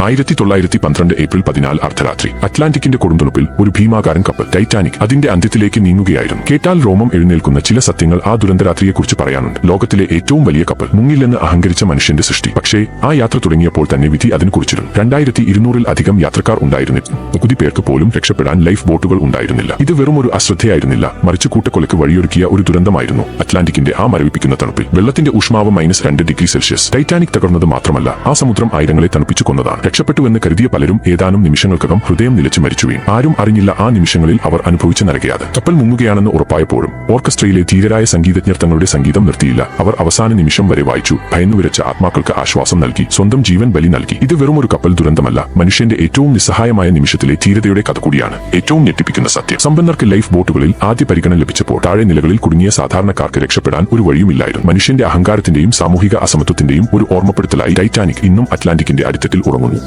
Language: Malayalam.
ആയിരത്തി തൊള്ളായിരത്തി പന്ത്രണ്ട് ഏപ്രിൽ പതിനാല് അർദ്ധരാത്രി അറ്റ്ലാന്റിക്കിന്റെ കൊടുംതുണുപ്പിൽ ഒരു ഭീമാകാരൻ കപ്പൽ ടൈറ്റാനിക് അതിന്റെ അന്ത്യത്തിലേക്ക് നീങ്ങുകയായിരുന്നു. കേട്ടാൽ രോമം എഴുന്നേൽക്കുന്ന ചില സത്യങ്ങൾ ആ ദുരന്തരാത്രിയെക്കുറിച്ച് പറയാനുണ്ട്. ലോകത്തിലെ ഏറ്റവും വലിയ കപ്പൽ മുങ്ങില്ലെന്ന് അഹങ്കരിച്ച മനുഷ്യന്റെ സൃഷ്ടി. പക്ഷേ ആ യാത്ര തുടങ്ങിയപ്പോൾ തന്നെ വിധി അതിന് കുറിച്ചിരുന്നു രണ്ടായിരത്തി ഇരുന്നൂറിൽ അധികം യാത്രക്കാർ ഉണ്ടായിരുന്നില്ല. പകുതി പേർക്ക് പോലും രക്ഷപ്പെടാൻ ലൈഫ് ബോട്ടുകൾ ഉണ്ടായിരുന്നില്ല. ഇത് വെറും ഒരു അശ്രദ്ധയായിരുന്നില്ല. മറിച്ച് കൂട്ടക്കൊലക്ക് വഴിയൊരുക്കിയ ഒരു ദുരന്തമായിരുന്നു അറ്റ്ലാന്റിക്കിന്റെ ആ മരവിപ്പിക്കുന്ന തണുപ്പിൽ. വെള്ളത്തിന്റെ ഊഷ്മാവ് മൈനസ് രണ്ട് ഡിഗ്രി സെൽഷ്യസ്. ടൈറ്റാനിക് തകർന്നത് മാത്രമല്ല ആ സമുദ്രം ആയിരങ്ങളെ തണുപ്പിച്ചു കൊന്നതാണ്. രക്ഷപ്പെട്ടുവെന്ന് കരുതിയ പലരും ഏതാനും നിമിഷങ്ങൾക്കകം ഹൃദയം നിലച്ചു മരിച്ചു വീണു ആരും അറിഞ്ഞില്ല ആ നിമിഷങ്ങളിൽ അവർ അനുഭവിച്ച നരകയാത്. കപ്പൽ മുങ്ങുകയാണെന്ന് ഉറപ്പായപ്പോഴും ഓർക്കസ്ട്രയിലെ ധീരരായ സംഗീതജ്ഞർ തങ്ങളുടെ സംഗീതം നിർത്തിയില്ല. അവർ അവസാന നിമിഷം വരെ വായിച്ചു ഭയന്നുവിരച്ച ആത്മാക്കൾക്ക് ആശ്വാസം നൽകി സ്വന്തം ജീവൻ ബലി നൽകി. ഇത് വെറും ഒരു കപ്പൽ ദുരന്തമല്ല മനുഷ്യന്റെ ഏറ്റവും നിസ്സഹായമായ നിമിഷത്തിലെ ധീരതയുടെ കഥ കൂടിയാണ്. ഏറ്റവും ഞെട്ടിപ്പിക്കുന്ന സത്യം. സമ്പന്നർക്ക് ലൈഫ് ബോട്ടുകളിൽ ആദ്യ പരിഗണന ലഭിച്ചപ്പോൾ താഴെ നിലകളിൽ കുടുങ്ങിയ സാധാരണക്കാർക്ക് രക്ഷപ്പെടാൻ ഒരു വഴിയുമില്ലായിരുന്നു. മനുഷ്യന്റെ അഹങ്കാരത്തിന്റെയും സാമൂഹിക അസമത്വത്തിന്റെയും ഒരു ഓർമ്മപ്പെടുത്തലായി ടൈറ്റാനിക് ഇന്നും അറ്റ്ലാന്റിക്കിന്റെ അടിത്തട്ടിൽ ഉറങ്ങുന്നു.